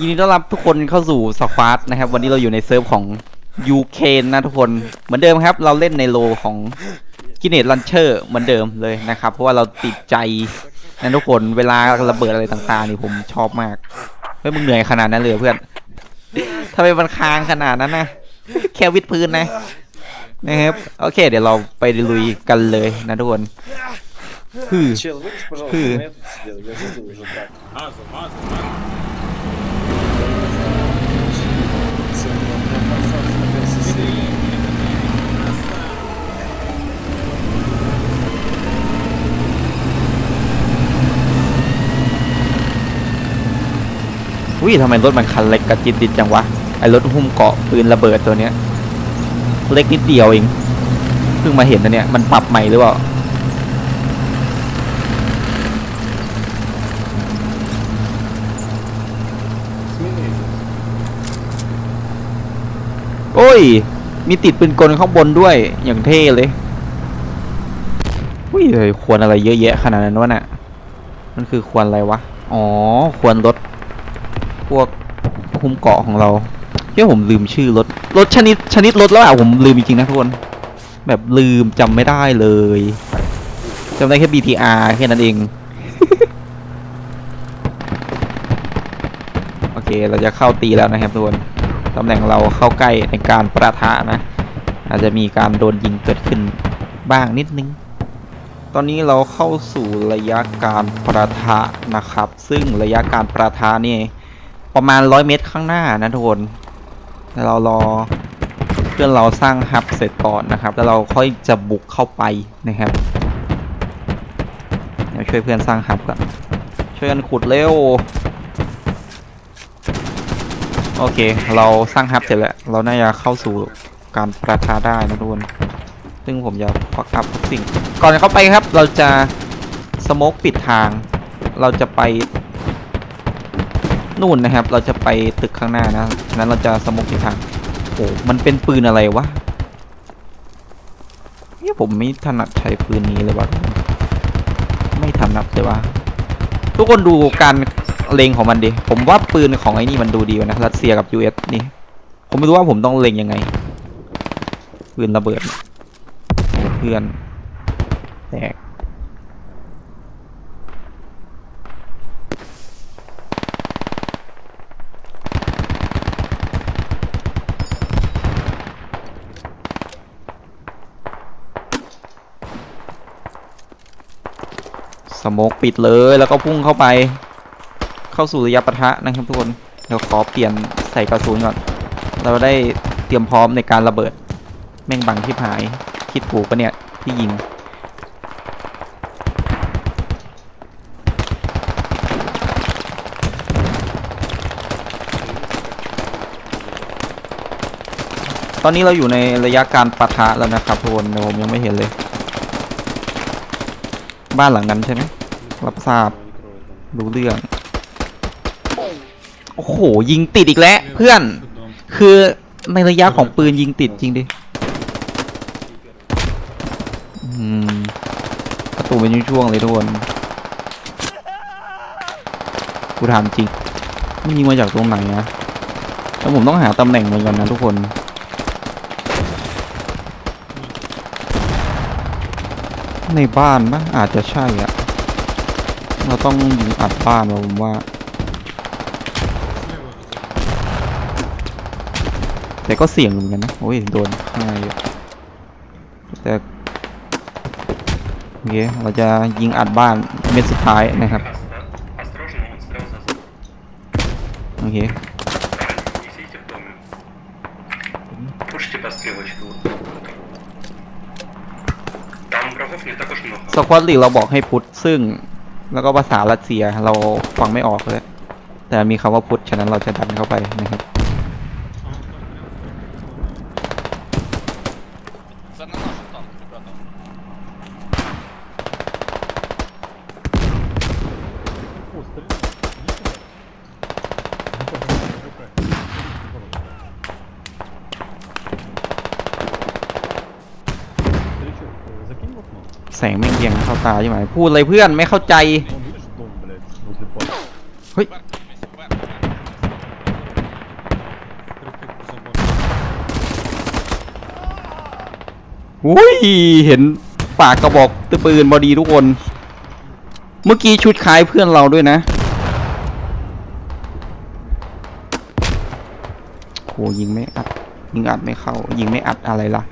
ยินดีต้อนรับทุกคนเข้าสู่สควอตนะครับ วันนี้เราอยู่ในเซิร์ฟของยูเคนนะทุกคนเหมือนเดิมครับ เราเล่นในโลของกิเนตลันเชอร์เหมือนเดิมเลยนะครับ เพราะว่าเราติดใจนะทุกคนเวลาระเบิดอะไรต่างๆนี่ผมชอบมากเฮ้ยมึงเหนื่อยขนาดนั้นเลยเหรอเพื่อนทำไมมันค้างขนาดนั้นนะแค่วิดพื้นนะนะครับโอเค เดี๋ยวเราไปลุยกันเลยนะทุกคนฮือ Чел, выйдешь, пожалуйста, Хы. на этот сделай, я зайду уже так. Мазу, мазу, мазу. อุ้ยทำไมรถมันคันเล็กกระจิตติดจังวะ ไอรถหุ้มเกาะปืนระเบิดตัวเนี้ย เล็กนิดเดียวเอง เพิ่งมาเห็นนะเนี่ย มันปรับใหม่หรือเปล่า ย มีติดปืนกลข้างบนด้วย อย่างเท่เลยอุ้ยเลยควรอะไรเยอะแยะขนาดนั้นวะน่ะ มันคือควรอะไรวะ อ๋อ ควรรถ พวกหุ้มเกาะของเราเที่ผมลืมชื่อรถ รถชนิดชนิดรถแล้วอะผมลืมจริงๆนะทุกคน แบบลืมจำไม่ได้เลยจำได้แค่ BTR แค่นั้นเอง โอเค เราจะเข้าตีแล้วนะครับทุกคน ตำแหน่งเราเข้าใกล้ในการประทะนะ อาจจะมีการโดนยิงเกิดขึ้นบ้างนิดนึง ตอนนี้เราเข้าสู่ระยะการประทะนะครับ ซึ่งระยะการประทะนี่ประมาณร้อยเมตรข้างหน้านะทุกคนเรารอเพื่อนเราสร้างฮับเสร็จก่อนนะครับ แล้วเราค่อยจะบุกเข้าไปนะครับเดี๋ยวช่วยเพื่อนสร้างฮับก่อนช่วยกันขุดเร็ว โอเค เราสร้างฮับเสร็จแล้ว เราน่าจะเข้าสู่การประทะได้นะทุกคนซึ่งผมจะฟักอัพทุกสิ่ง ก่อนเข้าไปครับ เราจะสโมกปิดทาง เราจะไปนู่นนะครับ เราจะไปตึกข้างหน้านะฉะนั้นเราจะสโมกปิดทาง โอ้มันเป็นปืนอะไรวะเนี่ยผมไม่ถนัดใช้ปืนนี้เลยวะไม่ถนัดเลยวะทุกคนดูการ เล็งของมันดิ ผมว่าปืนของไอ้นี่มันดูดีกว่านะ รัสเซียกับ US นี่ ผมไม่รู้ว่าผมต้องเล็งยังไง ปืนระเบิด เพื่อน แตก สโมกปิดเลยแล้วก็พุ่งเข้าไป เข้าสู่ระยะปะทะนะครับทุกคน เดี๋ยวขอเปลี่ยนใส่กระสุนก่อน เราได้เตรียมพร้อมในการระเบิด แม่งบังที่หาย คิดถูกปะเนี่ยที่ยิง ตอนนี้เราอยู่ในระยะการปะทะแล้วนะครับทุกคนผมยังไม่เห็นเลย บ้านหลังนั้นใช่ไหมรับทราบรู้เรื่อง หยิงติดอีกแล้วเพื่อน คือในระยะของปืนยิงติดจริงดิอืมประตูเป็นช่วงๆเลยทุกคนกูถามจริงมันยิงมาจากตรงไหนนะแล้วผมต้องหาตำแหน่งมันก่อนนะทุกคนในบ้านปะอาจจะใช่อะเราต้องยิงอัดบ้านว่ะผมว่า แต่ก็เสี่ยงเหมือนกันนะ โอ้ย โดนข้างในแต่โอเคเราจะยิงอัดบ้านเม็ดสุดท้ายนะครับ โอเค สควอตลีเราบอกให้พุทธซึ่ง แล้วก็ภาษารัสเซียเราฟังไม่ออกเลย แต่มีคำว่าพุทธฉะนั้นเราจะดันเข้าไปนะครับ เสียงเข้าตาใช่ไหมพูดอะไรเพื่อนไม่เข้าใจ เฮ้ย อุ้ย เห็นปากกระบอกตืปืนบอดีทุกคน เมื่อกี้ชุดคล้ายเพื่อนเราด้วยนะโหยิงไม่อัด ยิงอัดไม่เข้า ยิงไม่อัดอะไรล่ะ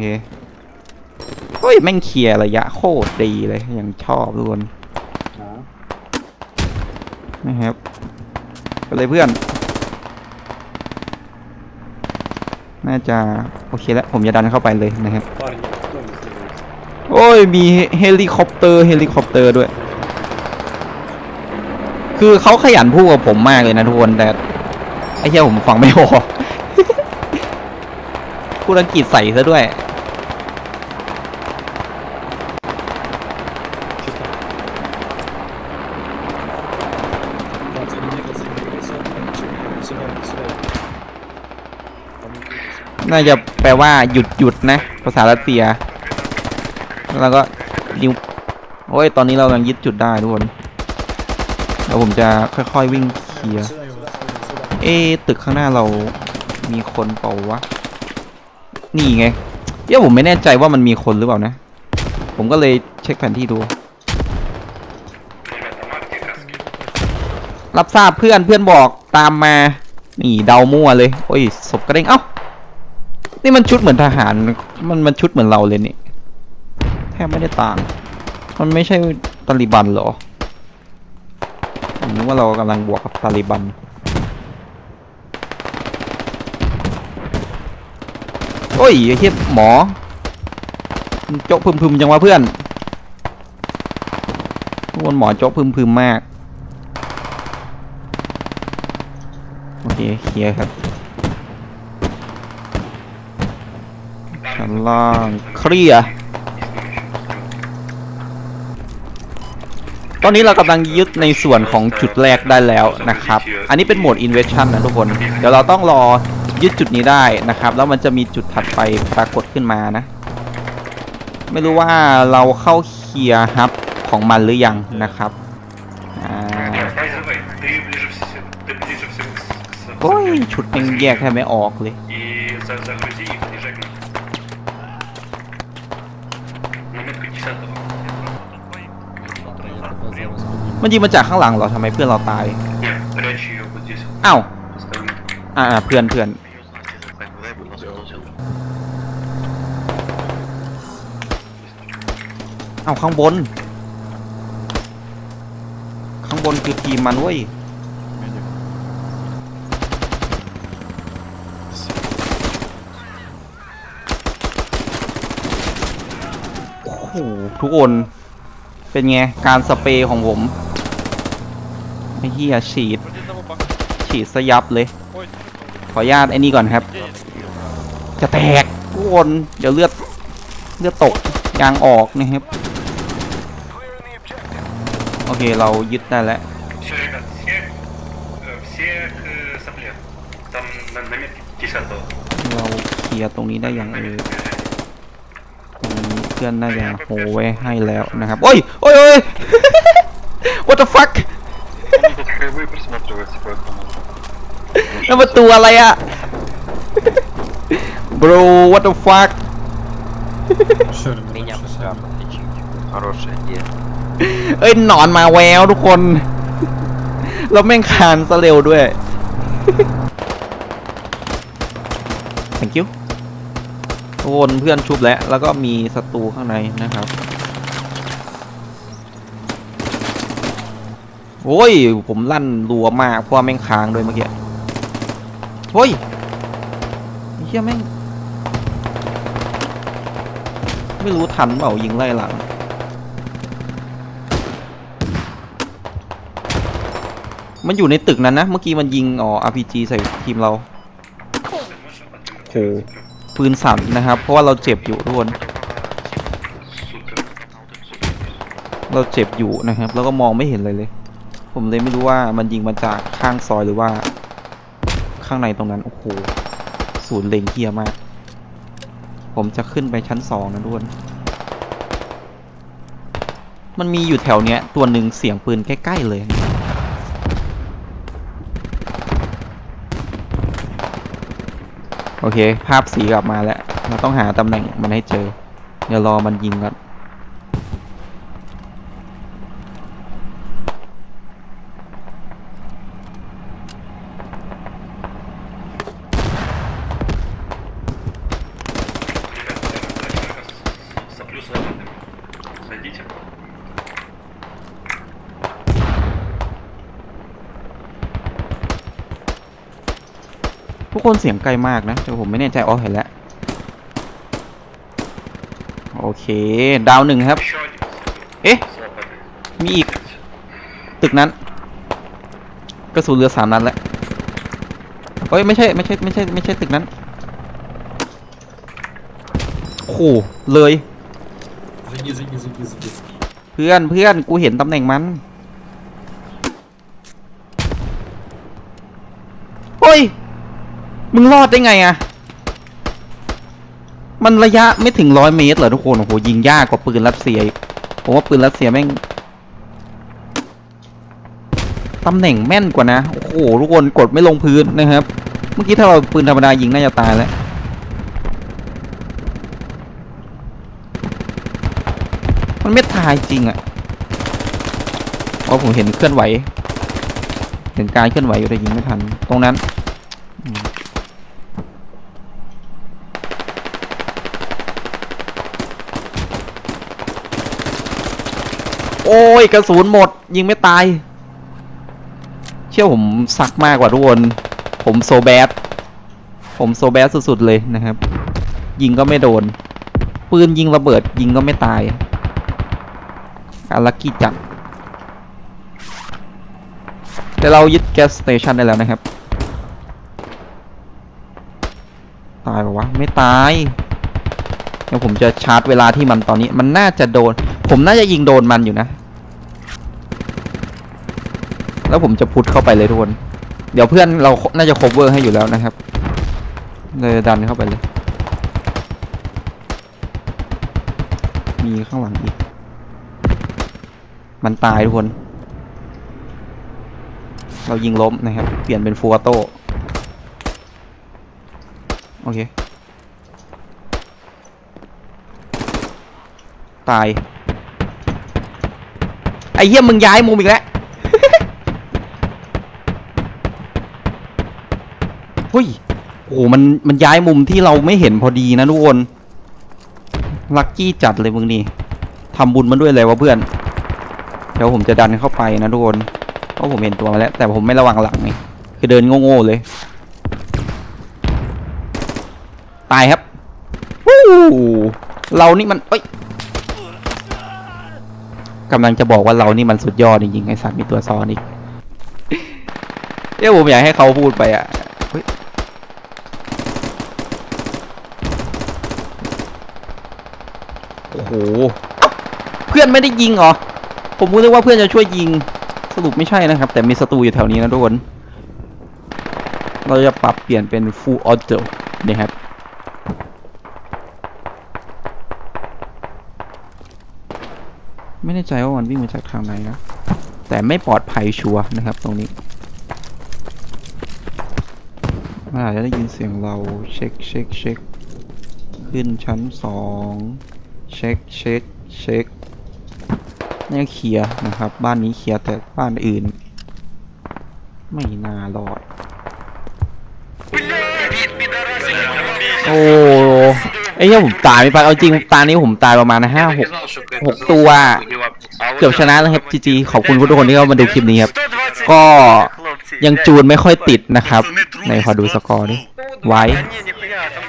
เคเฮ้ยแม่งเคลียร์ระยะโคตรดีเลยยังชอบทุกคนนะครับไปเลยเพื่อน น่าจะโอเคแล้วผมจะดันเข้าไปเลยนะครับโอ้ยมีเฮลิคอปเตอร์เฮลิคอปเตอร์ด้วย คือเขาขยันพูดกับผมมากเลยนะทุกคนแต่ไอ้เหี้ยผมฟังไม่ออกพูดอังกฤษใส่ซะด้วย น่าจะแปลว่าหยุดหยุดนะ ภาษารัสเซีย แล้วก็นิ้วโอ้ย ตอนนี้เรากำลังยึดจุดได้ทุกคนเดี๋ยวผมจะค่อยๆวิ่งเคลียเอ๊ตึกข้างหน้าเรามีคนเปล่าวะ นี่ไงเดี๋ยวผมไม่แน่ใจว่ามันมีคนหรือเปล่านะ ผมก็เลยเช็คแผนที่ดู รับทราบเพื่อนเพื่อนบอกตามมา นี่เดามั่วเลย โอ้ยศพกระเด้งเอ้า นี่มันชุดเหมือนทหาร มันมันชุดเหมือนเราเลยนี่ แทบไม่ได้ต่าง มันไม่ใช่ตาลิบันหรอผมนึกว่าเรากำลังบวกกับตาลิบันโอ้ยเหี้ยหมอโจ๊กพึมๆจังวะเพื่อนทุกคนหมอโจ๊กพึมๆมาก โอเคเคลียร์ครับ ชั้ล่างเคลียร์ตอนนี้เรากำลังยึดในส่วนของจุดแรกได้แล้วนะครับ อันนี้เป็นโหมด invasion นนะทุกคน เดี๋ยวเราต้องรอยึดจุดนี้ได้นะครับ แล้วมันจะมีจุดถัดไปปรากฏขึ้นมานะ ไม่รู้ว่าเราเข้าเคลียครับของมันหรือยังนะครับโอ้ยชุดยันแยกแทบไม่ออกเลย มันยิงมาจากข้างหลังเหรอทำไมเพื่อนเราตาย อ้าว อ่าเพื่อนเพื่อนเอาข้างบน ข้างบนคือทีมมันเว้ย โอ้โหทุกคน เป็นไง การสเปรย์ของผมไอ้เหี้ยฉีด Вроде того пока. ฉีดสยับเลย Ой, ขออนุญาตไอ้นี่ก่อนครับ где есть? จะแตกทุกคน เดี๋ยวเลือด เลือดตก ยางออกนะครับ โอเค เรายึดได้แล้ว Все, ребят, все, э, все к э, сопле. Там на, на метке 10 เราเคลียร์ตรงนี้ได้อย่างเออตรงนี้เ พื่อนน่าจะโหไว้ให้แล้วนะครับ โอ้ยโอ้ยโอ้ย what the fuck Он тут хайвей присматривается, поэтому... นั่นมันตัวอะไรอะ bro what the fuck Шерин, Меня лучше пытаются сам. лечить. Хорошая идея. เอ้ยหนอนมาแววทุกคน แล้วแม่งคานซะเร็วด้วย thank you ทุกคนเพื่อนชุบแล้วแล้วก็มีศัตรูข้างในนะครับ โอ้ย ผมลั่นรัวมากเพราะว่าแม่งค้างด้วยเมื่อกี้โอ้ยไอ้เฮียแม่ง ไม่รู้ทันเปล่ายิงไล่หลังมันอยู่ในตึกนั้นนะ เมื่อกี้มันยิงอ๋อ RPG ใส่ทีมเราโห ปืนสั่นนะครับ เพราะว่าเราเจ็บอยู่ทุกคน เราเจ็บอยู่นะครับ แล้วก็มองไม่เห็นเลยเลย ผมเลยไม่รู้ว่ามันยิงมาจากข้างซอยหรือว่า ข้างในตรงนั้นโอ้โหศูนย์เลงเทียมาก ผมจะขึ้นไปชั้นสองนะทุกคนมันมีอยู่แถวเนี้ยตัวหนึ่งเสียงปืนใกล้ ๆ เลยนะ โอเค ภาพสีกลับมาแล้ว เราต้องหาตำแหน่งมันให้เจอ เดี๋ยวรอมันยิงก่อน กคนเสียงไกลมากนะแต่ผมไม่แน่ใจอ๋อเห็นแล้ว โอเค ดาวหนึ่งครับ เอ๊ะ มีอีก ตึกนั้น กระสุนเรือสามนัดแล้วเฮ้ย ไม่ใช่ ไม่ใช่ ไม่ใช่ ไม่ใช่ตึกนั้นโอ้โหเลย เพื่อนเพื่อนกูเห็นตำแหน่งมันเฮ้ย มึงรอดได้ไงอะมันระยะไม่ถึงร้อยเมตรเหรอทุกคนโอ้โหยิงยากกว่าปืนรัสเซียผมว่าปืนรัสเซียแม่งตำแหน่งแม่นกว่านะโอ้โหทุกคนกดไม่ลงพื้นนะครับ เมื่อกี้ถ้าเราปืนธรรมดายิงน่าจะตายแล้วมันไม่ตายจริงอะเพราะผมเห็นเคลื่อนไหวเห็นการเคลื่อนไหวอยู่แต่ยิงไม่ทัน ตรงนั้น โอ้ยกระสุนหมด ยิงไม่ตาย เชื่อผมสักมากกว่าทุกคน ผมโซแบดผมโซแบดสุดๆเลยนะครับ ยิงก็ไม่โดน ปืนยิงระเบิด ยิงก็ไม่ตายอาลักกี้จัดแต่เรายึดแก๊สสเตชันได้แล้วนะครับ ตายปะวะ ไม่ตายเดี๋ยวผมจะชาร์จเวลาที่มันตอนนี้ มันน่าจะโดน ผมน่าจะยิงโดนมันอยู่นะ แล้วผมจะพุทเข้าไปเลยทุกคน เดี๋ยวเพื่อนเราน่าจะ cover ให้อยู่แล้วนะครับ เลยดันเข้าไปเลย มีข้างหลังอีก มันตายทุกคน เรายิงล้มนะครับ เปลี่ยนเป็นฟูออโต้โอเค ตาย อ้เหี้ยมึงย้ายมุมอีกแล้วเฮ้ยโอ้โหมันมันย้ายมุมที่เราไม่เห็นพอดีนะทุกคน ลัคกี้จัดเลยมึงนี่ทำบุญมาด้วยเลยวะเพื่อน เดี๋ยวผมจะดันเข้าไปนะทุกคน เพราะผมเห็นตัวมาแล้ว แต่ผมไม่ระวังหลังไงคือเดินโง่ๆเลย ตายครับวู้เรานี่มันเอ้ย กำลังจะบอกว่าเรานี่มันสุดยอดจริงๆไอ้สัตว์มีตัวซ้อนอีกเอ้ยผมอยากให้เขาพูดไปอะโอ้โห เพื่อนไม่ได้ยิงเหรอ ผมพูดเลยว่าเพื่อนจะช่วยยิง สรุปไม่ใช่นะครับ แต่มีศัตรูอยู่แถวนี้นะทุกคน เราจะปรับเปลี่ยนเป็น full auto นะครับ ไม่แน่ใจว่ามันวิ่งมาจากทางไหนนะ แต่ไม่ปลอดภัยชัวร์นะครับตรงนี้มันอาจจะได้ยินเสียงเราเช็คเช็คเช็คขึ้นชั้นสองเช็คเช็คเช็คนี่เคลียร์นะครับ บ้านนี้เคลียร์แต่บ้านอื่น ไม่น่ารอด โอ้ ไอ้เหี้ยผมตายไม่ไปเอาจริงตานี้ผมตายประมาณห้าหก หกตัว เกือบชนะแล้วครับจีจีขอบคุณทุกคนที่เข้ามาดูคลิปนี้ครับ ก็ยังจูนไม่ค่อยติดนะครับไหนขอดูสกอร์ดิไว้ Да не, нихуя, там третий склад,